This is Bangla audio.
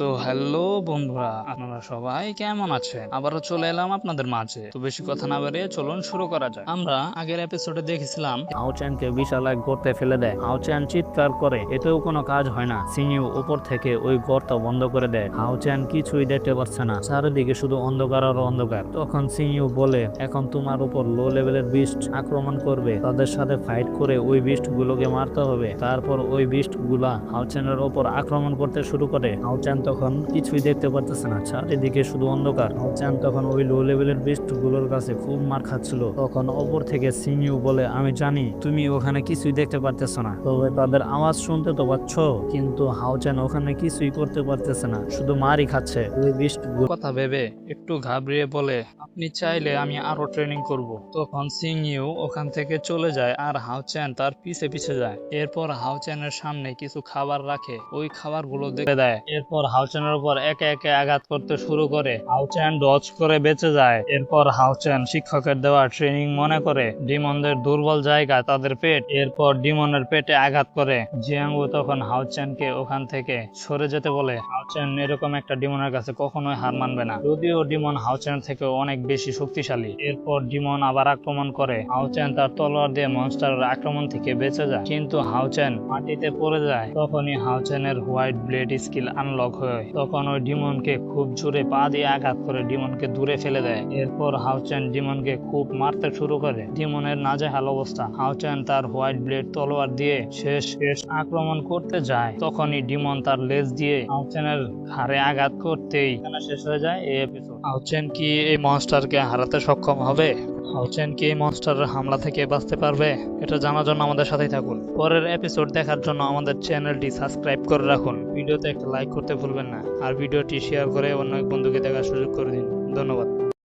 তো হ্যালো বন্ধুরা, আপনারা সবাই কেমন আছেন? আবারও চলে এলাম আপনাদের মাঝে। তো বেশি কথা না বেরিয়ে চলুন শুরু করা যাক। আমরা আগের এপিসোডে দেখেছিলাম আউচ্যানকে বিশাল এক গর্তে ফেলে দেয়। আউচ্যান চিৎকার করে, এতেও কোনো কাজ হয় না। সিনিউ উপর থেকে ওই গর্ত বন্ধ করে দেয়। আউচ্যান কিছুই দেখতে পাচ্ছে না। চারিদিকে শুধু অন্ধকার আর অন্ধকার। তখন সিনিউ বলে, এখন তোমার উপর লো লেভেলের বিস্ট আক্রমণ করবে। তাদের সাথে ফাইট করে ওই বিস্ট গুলোকে মারতে হবে। তারপর ওই বিস্টগুলা আউচ্যানের ওপর আক্রমণ করতে শুরু করে। আউচ্যান তখন কিছুই দেখতে পারতেছে না। চারিদিকে শুধু অন্ধকার। আউচ্যান তখন ওই লো লেভেলের বিস্টগুলোর কাছে খুব মার খাচ্ছিল। তখন ওপর থেকে সিনিউ বলে, আমি জানি, তুমি ওখানে কিছুই দেখতে পারতেছো না। তবে তাদের আওয়াজ শুনতে তো পাচ্ছ, কিন্তু হাউচ্যান ওখানে কিছুই করতে পারতেছে না। শুধু মারই খাচ্ছে। ওই কথা ভেবে একটু ঘাবড়িয়ে বলে, আপনি চাইলে আমি আরও ট্রেনিং করব। তখন সিং ইউ ওখান থেকে চলে যায় আর হাউচ্যান তার পিছে পিছে যায়। এরপর হাউচ্যানের সামনে কিছু খাবার রাখে। ওই খাবারগুলো দেখে দেয়। এরপর হাউচ্যানের উপর একে একে আঘাত করতে শুরু করে। হাউচেন ডজ করে বেঁচে যায়। এরপর হাউচেন শিক্ষকের দেওয়া ট্রেনিং মনে করে, ডিমনদের দুর্বল জায়গা তাদের পেট। এরপর ডিমনের পেটে আঘাত করে। জিয়াঙ্গু তখন হাউচেনকে ওখান থেকে সরে যেতে বলে। হাউচ্যান এরকম একটা ডিমনের কাছে কখনোই হার মানবে না। যদিও ডিমন হাউচ্যান থেকে অনেক বেশি শক্তিশালী। এরপর ডিমন আবার আক্রমণ করে। হাউচ্যান তার তলোয়ার দিয়ে মনস্টারের আক্রমণ থেকে বেঁচে যায়। কিন্তু হাউচ্যান মাটিতে পড়ে যায়। তখনই হাউচ্যানের হোয়াইট ব্লেড স্কিল আনলক হয়। তখন ওই ডিমনকে খুব জোরে পা দিয়ে আঘাত করে ডিমনকে দূরে ফেলে দেয়। এরপর হাউচ্যান ডিমনকে খুব মারতে শুরু করে। ডিমনের নাজেহাল অবস্থা। হাউচ্যান তার হোয়াইট ব্লেড তলোয়ার দিয়ে শেষ শেষ আক্রমণ করতে যায়। তখনই ডিমন তার লেজ দিয়ে হাউচ্যানের হারে আঘাত করতেই খেলা শেষ হয়ে যায় এই এপিসোড আউচেন কি এই মনস্টারকে হারাতে সক্ষম হবে? আউচেন কি এই মনস্টারের হামলা থেকে বাঁচতে পারবে? এটা জানার জন্য আমাদের সাথেই থাকুন। পরের এপিসোড দেখার জন্য আমাদের চ্যানেলটি সাবস্ক্রাইব করে রাখুন। ভিডিওতে একটা লাইক করতে ভুলবেন না। আর ভিডিওটি শেয়ার করে অন্য এক বন্ধুকে দেখার সুযোগ করে দিন। ধন্যবাদ।